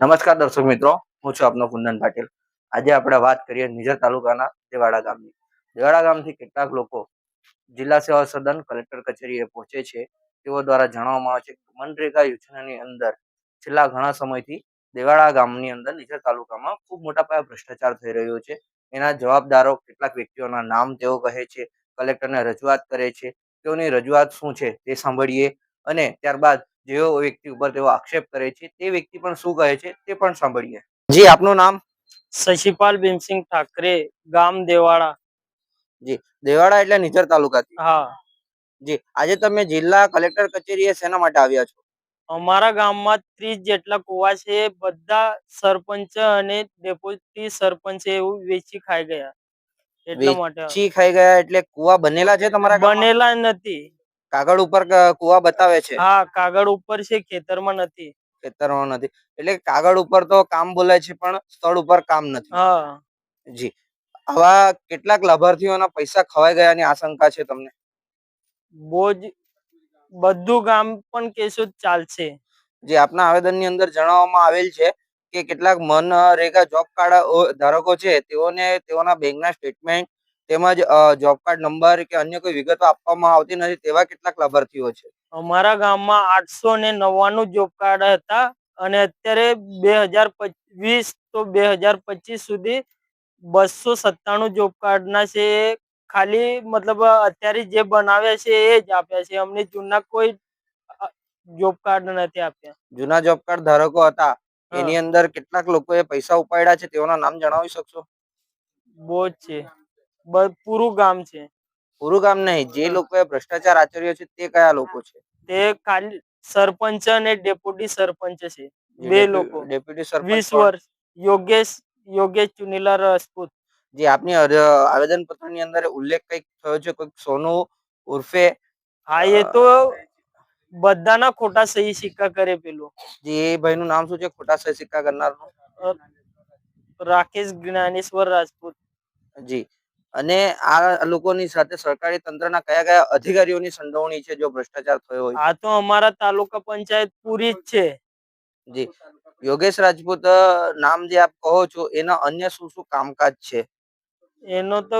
નમસ્કાર દર્શક મિત્રો, હું છું આપનો કુંદન પાટીલ. આજે આપણે વાત કરીએ નિઝર તાલુકાના દેવાડા ગામની. દેવાડા ગામથી કેટલાક લોકો જિલ્લા સેવા સદન કલેક્ટર કચેરીએ પહોંચે છે. તેઓ દ્વારા જણાવવામાં આવે છે મનરેગા યોજનાની અંદર છેલ્લા ઘણા સમયથી દેવાડા ગામની અંદર નિઝર તાલુકામાં ખૂબ મોટા પાયે ભ્રષ્ટાચાર થઈ રહ્યો છે. એના જવાબદારો કેટલાક વ્યક્તિઓના નામ તેઓ કહે છે, કલેક્ટરને રજૂઆત કરે છે. તેઓની રજૂઆત શું છે તે સાંભળીએ અને ત્યારબાદ જેઓ વ્યક્તિ ઉપર તેઓ આક્ષેપ કરે છે તે વ્યક્તિ પણ શું કહે છે તે પણ સાંભળીએ. જી આપનું નામ? શશિપાલ ભીમસિંહ ઠાકરે ગામ દેવાડા. જી દેવાડા એટલે નિઝર તાલુકાથી? હા. જી આજે તમે જિલ્લા કલેક્ટર કચેરીએ શેના માટે આવ્યા છો? અમારા ગામમાં ત્રીસ જેટલા કુવા છે બધા સરપંચ અને ડેપ્યુટી સરપંચ એવું વેચી ખાઈ ગયા. એટલા માટે. ચી ખાઈ ગયા એટલે કુવા બનેલા છે તમારા બનેલા નથી. કાગળ ઉપર કુવા બતાવે છે? હા કાગળ ઉપર છે ખેતરમાં નથી. ખેતરમાં નથી. એટલે કાગળ ઉપર તો કામ બોલાય છે પણ સ્થળ ઉપર કામ નથી. હા. જી. આવા કેટલાક લાભાર્થીઓના પૈસા ખવાઈ ગયાની આશંકા છે તમને? બહુ જ બધું કામ પણ કેસો ચાલશે. જે આપના આવેદનની અંદર જણાવવામાં આવેલ છે કે કેટલાક મનરેગા જોબ કાર્ડ ધારકો છે તેઓને તેઓના બેંકના સ્ટેટમેન્ટ તેમજ જોબ કાર્ડ નંબર કે અન્ય કોઈ વિગતો આપવામાં આવતી નથી તેવા કેટલાક લાભાર્થીઓ છે. અમારા ગામમાં આઠસો ને નવ્વાણું જોબ કાર્ડ હતા અને અત્યારે બે હજાર વીસ તો બે હજાર પચીસ સુધી બસો સત્તાણું જોબ કાર્ડના છે. ખાલી મતલબ અત્યારે જે બનાવ્યા છે એ જ આપ્યા છે. અમને જૂના કોઈ જોબ કાર્ડ નથી આપ્યા. જૂના જોબ કાર્ડ ધારકો હતા. એની અંદર કેટલાક લોકોએ પૈસા ઉપાડ્યા છે તેઓના નામ જણાવી શકશો? બહુ છે. પૂરું ગામ છે. પૂરું ગામ નહીં જે. લોકોએ ભ્રષ્ટાચાર આચર્યો છે તે કયા લોકો છે? તે ખાલી સરપંચ અને ડેપ્યુટી સરપંચ છે. બે લોકો. ડેપ્યુટી સરપંચ વીસ પણ- વર્ષ. યોગેશ યોગેશ ચુનીલા રાજપૂત. જે આપની આવેદન પત્રની અંદર ઉલ્લેખ કંઈક થયો છે? કોઈક સોનુ ઉર્ફે હા એ તો બધાના ખોટા સહી સિક્કા કરે પેલું. જે ભાઈ નું નામ શું છે? ખોટા સહી સિક્કા કરનાર રાકેશ જ્ઞાનેશ્વર રાજપૂત. જી. અને આ લોકોની સાથે સરકારી તંત્રના કયા કયા અધિકારીઓની સંડોવણી છે જો ભ્રષ્ટાચાર થયો હોય? આ તો અમારા તાલુકા પંચાયત પૂરી જ છે. જી. યોગેશ રાજપૂત નામ જે આપ કહો છો એના અન્ય શું શું કામકાજ છે? એનો તો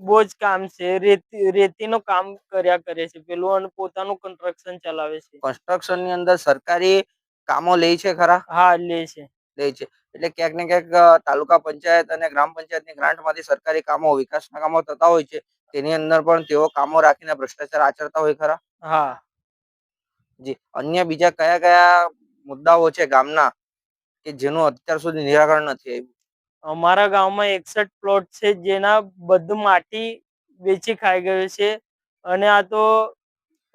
બહુ જ કામ છે. રેતી રેતીનો કામ કર્યા કરે છે. પેલું અને પોતાનું કન્સ્ટ્રક્શન ચલાવે છે. કન્સ્ટ્રક્શનની અંદર સરકારી કામો લે છે ખરા? હા લે છે. લે છે. એટલે ક્યાંક ને ક્યાંક તાલુકા પંચાયત અને ગ્રામ પંચાયતની ગ્રાન્ટમાંથી સરકારી કામો વિકાસના કામો થતા હોય છે. તેની અંદર પણ તેઓ કામો રાખીને ભ્રષ્ટાચાર આચરતા હોય ખરા? હા. જી. અન્ય બીજા કયા કયા મુદ્દાઓ છે ગામના કે જેનું અત્યાર સુધી નિરાકરણ નથી આવ્યું? અમારા ગામમાં એકસઠ પ્લોટ છે જેના બધું માટી વેચી ખાઈ ગયું છે. અને આ તો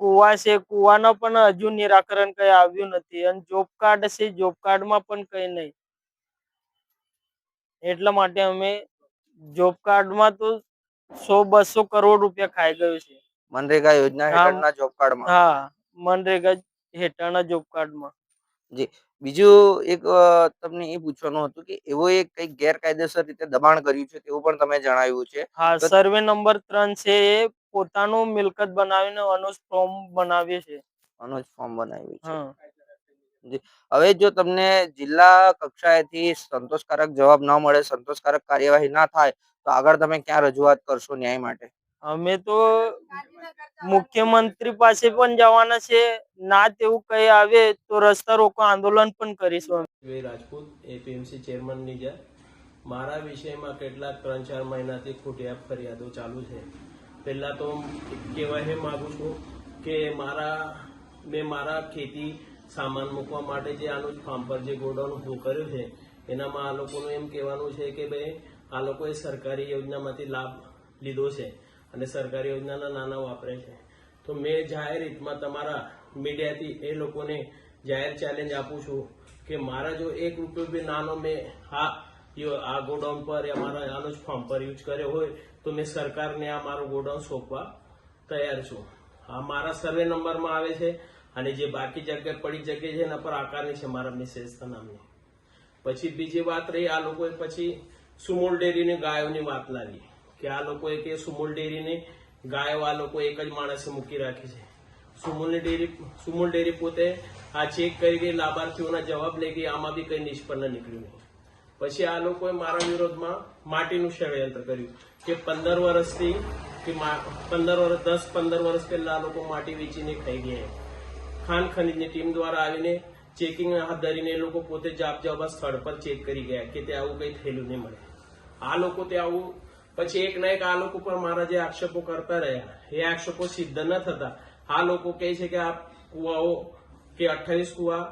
કુવા છે. કુવાનો પણ હજુ નિરાકરણ કઈ આવ્યું નથી. અને જોબ કાર્ડ છે જોબ કાર્ડમાં પણ કઈ નહીં. એટલા માટે અમે જોબ કાર્ડમાં તો સો બસો કરોડ રૂપિયા ખાઈ ગયું છે. મનરેગા યોજના. હેઠળના જોબ કાર્ડમાં હા મનરેગા હેઠળના જોબ કાર્ડમાં બીજું એક તમને એ પૂછવાનું હતું કે એવો એક કઈ ગેરકાયદેસર રીતે દબાણ કર્યું છે તેવું પણ તમે જણાવ્યું છે. હા સર્વે નંબર ત્રણ છે એ પોતાનું મિલકત બનાવીને અનુજ ફોર્મ બનાવીએ છે. અનુજ ફોર્મ બનાવ્યું છે. હવે જો તમને જિલ્લા કક્ષાએથી સંતોષકારક જવાબ ન મળે સંતોષકારક કાર્યવાહી ના થાય તો આગળ તમે ક્યાં રજૂઆત કરશો ન્યાય માટે? અમે તો મુખ્યમંત્રી પાસે પણ જવાના છે. ના તેવું કઈ આવે તો રસ્તા રોકો આંદોલન પણ કરીશું રાજપૂત એપીએમસી ચેરમેન નીજા મારા વિષયમાં કેટલાક ત્રણ ચાર મહિનાથી ખોટી ફરિયાદો ચાલુ છે. પહેલા તો કહેવાય માગું છું કે મારા મેં મારા ખેતી સામાન મૂકવા માટે જે આનું ફાર્મ પર જે ગોડાઉન ઊભું કર્યું છે, એનામાં આ લોકોનું એમ કહેવાનું છે કે ભાઈ, આ લોકોએ સરકારી યોજનામાંથી લાભ લીધો છે અને સરકારી યોજનાના નાના વાપરે છે. તો મેં જાહેર હિતમાં તમારા મીડિયાથી એ લોકોને જાહેર ચેલેન્જ આપું છું કે મારા જો એક રૂપિયો બી નાનો મેં આ આ ગોડાઉન પર યા મારા આનો જ ફોર્મ પર યુઝ કર્યો હોય, તો મેં સરકારને આ મારું ગોડાઉન સોંપવા તૈયાર છું. આ મારા સર્વે નંબરમાં આવે છે અને જે બાકી જગ્યા પડી જગ્યા છે એના પર આકારની છે મારા મિસેસ નામની. પછી બીજી વાત રહી, આ લોકોએ પછી સુમોલ ડેરીની ગાયોની વાત લાવી કે આ લોકોએ કે સુમૂલ ડેરીની ગાયો આ લોકો એક જ માણસે મૂકી રાખી છે. સુમોલની ડેરી, સુમુલ ડેરી પોતે આ ચેક કરી ગઈ લાભાર્થીઓના જવાબ લઈ ગઈ આમાં બી કઈ નિષ્પન્ન નીકળ્યું નહીં પછી આ લોકોએ મારા વિરોધમાં માટીનું ષડયંત્ર કર્યું કે પંદર વર્ષથી, કે પંદર વર્ષ દસ પંદર વર્ષ પહેલા આ લોકો માટી વેચીને ખાઈ ગયા ખાન ખનીજની ટીમ દ્વારા આવીને ચેકિંગ હાથ ધરીને એ લોકો પોતે જાપ જવા સ્થળ પર ચેક કરી ગયા કે ત્યાં આવું કંઈ થયેલું નહીં મળે. આ લોકો ત્યાં આવું, પછી એક ના એક આ લોકો પર મારા જે આક્ષેપો કરતા રહ્યા. એ આક્ષેપો સિદ્ધ ન થતા. આ લોકો કહે છે કે આ કુવાઓ, કે અઠ્ઠાવીસ કુવા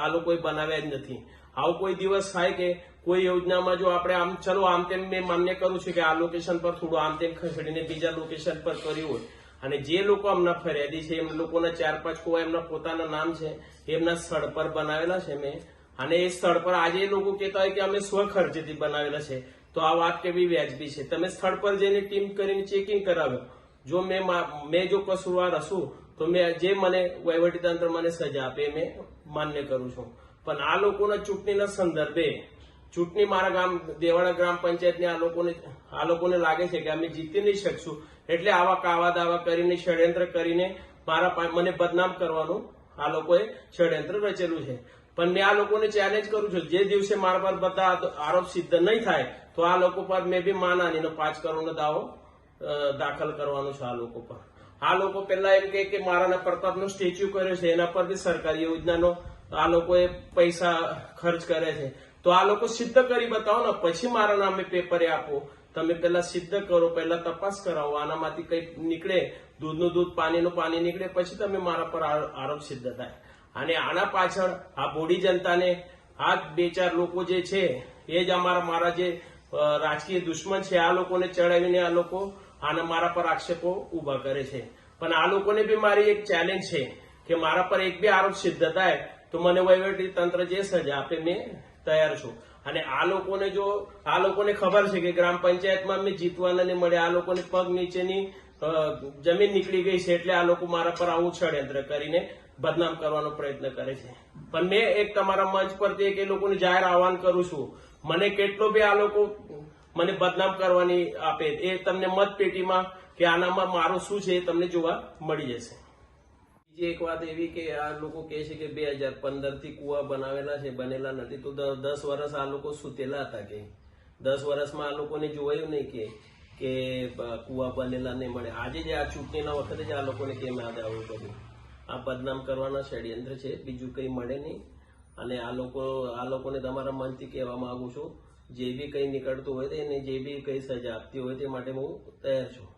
આ લોકોએ બનાવ્યા જ નથી. આવું કોઈ દિવસ થાય કે કોઈ યોજનામાં જો આપણે આમ, ચલો આમ તેમ મેં માન્ય કરું છું કે આ લોકેશન પર થોડું આમ તેમ ખસેડીને બીજા લોકેશન પર કર્યું હોય અને જે લોકો હમણાં ફરિયાદી છે, એમ લોકોના ચાર પાંચ કુવા એમના પોતાના નામ છે એમના સ્થળ પર બનાવેલા છે મેં. અને એ સ્થળ પર આજે લોકો કહેતા હોય કે અમે સ્વખર્ચેથી બનાવેલા છે. તો આ વાત કેવી વ્યાજબી છે? તમે સ્થળ પર જઈને ટીમ કરીને ચેકિંગ કરાવ્યો જો મેં મેં જો કસુરવાર હશું, તો મેં જે મને વહીવટીતંત્ર મને સજા આપે મેં માન્ય કરું છું. પણ આ લોકોના ચૂંટણીના સંદર્ભે ચૂંટણી મારા ગામ, દેવાડા ગ્રામ પંચાયતની આ લોકોને આ લોકોને લાગે છે કે અમે જીતી નહીં શકશું. એટલે આવા કાવા દાવા કરીને, ષડયંત્ર કરીને મારા મને બદનામ કરવાનું આ લોકોએ ષડયંત્ર રચેલું છે. પણ મેં આ લોકોને ચેલેન્જ કરું છું. જે દિવસે મારા પર બધા આરોપ સિદ્ધ નહીં થાય, તો આ લોકો પર મેં બી માનાનીનો પાંચ કરોડનો દાવો દાખલ કરવાનો છે આ લોકો પર. આ લોકો પહેલા એમ કે મારાના પ્રતાપનો સ્ટેચ્યુ કર્યો છે, એના પર બી સરકારી યોજનાનો આ લોકોએ પૈસા ખર્ચ કરે છે. તો આ લોકો સિદ્ધ કરી બતાવો ને, પછી મારા નામે પેપરે આપો. તમે પહેલા સિદ્ધ કરો, પહેલા તપાસ કરાવો, આનામાંથી કઈ નીકળે, દૂધનું દૂધ, પાણીનું પાણી નીકળે, પછી તમે મારા પર આરોપ સિદ્ધ થાય. અને આના પાછળ આ બોડી જનતાને, આ બે ચાર લોકો જે છે, એ જ અમારા મારા જે રાજકીય દુશ્મન છે, આ લોકોને ચડાવીને આ લોકો આના મારા પર આક્ષેપો ઊભા કરે છે. પણ આ લોકોને બી મારી એક ચેલેન્જ છે કે મારા પર એક બી આરોપ સિદ્ધ થાય. તો મને વહીવટી તંત્ર જે સજા આપે, મેં તૈયાર છું. અને આ લોકોને જો, આ લોકોને ખબર છે કે ગ્રામ પંચાયતમાં મેં જીતવાના નહીં મળે આ લોકોને પગ નીચેની જમીન નીકળી ગઈ છે એટલે આ લોકો મારા પર આવું ષડયંત્ર કરીને બદનામ કરવાનો પ્રયત્ન કરે છે. પણ મેં એક તમારા મંચ પરથી એક એ લોકોને જાહેર આહવાન કરું છું. મને કેટલો બી આ લોકો મને બદનામ કરવાની આપે એ તમને મતપેટીમાં કે આનામાં મારું શું છે એ તમને જોવા મળી જશે. બીજી એક વાત એવી કે આ લોકો કહે છે કે બે હજાર પંદરથી કુવા બનાવેલા છે, બનેલા નથી. તો દસ વર્ષ આ લોકો સુતેલા હતા કે? દસ વર્ષમાં આ લોકોને જોવાયું નહીં કે કે કુવા બનેલા નહીં મળે. આજે જે આ ચૂંટણીના વખતે જ આ લોકોને કેમ યાદ આવું કર્યું આ બદનામ કરવાના ષડયંત્ર છે, બીજું કંઈ મળે નહીં. અને આ લોકો, આ લોકોને તમારા મનથી કહેવા માગું છું, જે બી કંઈ નીકળતું હોય તો એને જે બી કંઈ સજા આપતી હોય તે માટે હું તૈયાર છું.